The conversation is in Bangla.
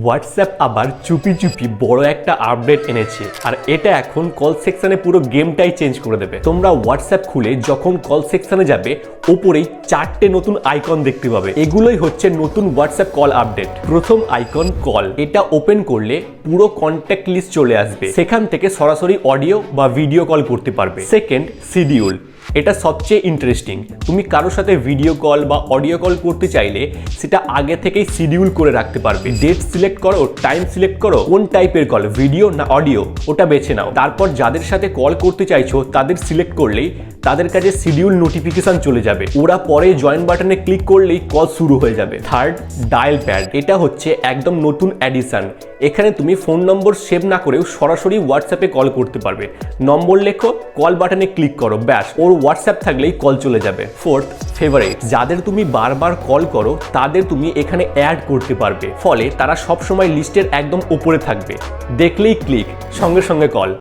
হোয়াটসঅ্যাপ আবার চুপি চুপি বড় একটা আপডেট এনেছে। আর এটা এখন কল সেকশনে পুরো গেমটাই চেঞ্জ করে দেবে। তোমরা হোয়াটসঅ্যাপ খুলে যখন কল সেকশনে যাবে, ওপরেই চারটে নতুন আইকন দেখতে পাবে। এগুলোই হচ্ছে নতুন হোয়াটসঅ্যাপ কল আপডেট প্রথম আইকন কল এটা ওপেন করলে পুরো কন্ট্যাক্ট লিস্ট চলে আসবে। সেখান থেকে সরাসরি অডিও বা ভিডিও কল করতে পারবে। সেকেন্ড শিডিউল এটা সবচেয়ে ইন্টারেস্টিং তুমি কারোর সাথে ভিডিও কল বা অডিও কল করতে চাইলে সেটা আগে থেকেই শিডিউল করে রাখতে পারবে। ডেট সিলেক্ট করো টাইম সিলেক্ট করো, কোন টাইপের কল ভিডিও না অডিও ওটা বেছে নাও। তারপর যাদের সাথে কল করতে চাইছো, তাদের সিলেক্ট করলেই তাদের কাছে শিডিউল নোটিফিকেশন চলে যাবে। ওরা পরে জয়েন বাটনে ক্লিক করলেই কল শুরু হয়ে যাবে। থার্ড ডায়াল প্যাড এটা হচ্ছে একদম নতুন অ্যাডিশন এখানে তুমি ফোন নম্বর সেভ না করেও সরাসরি হোয়াটসঅ্যাপে কল করতে পারবে। নম্বর লেখো কল বাটনে ক্লিক করো, ব্যাস। ওর হোয়াটসঅ্যাপ থাকলেই কল চলে যাবে। ফোর্থ ফেভারিট যাদের তুমি বারবার কল করো, তাদের তুমি এখানে অ্যাড করতে পারবে। ফলে তারা সবসময় লিস্টের একদম উপরে থাকবে। দেখলেই ক্লিক সঙ্গে সঙ্গে কল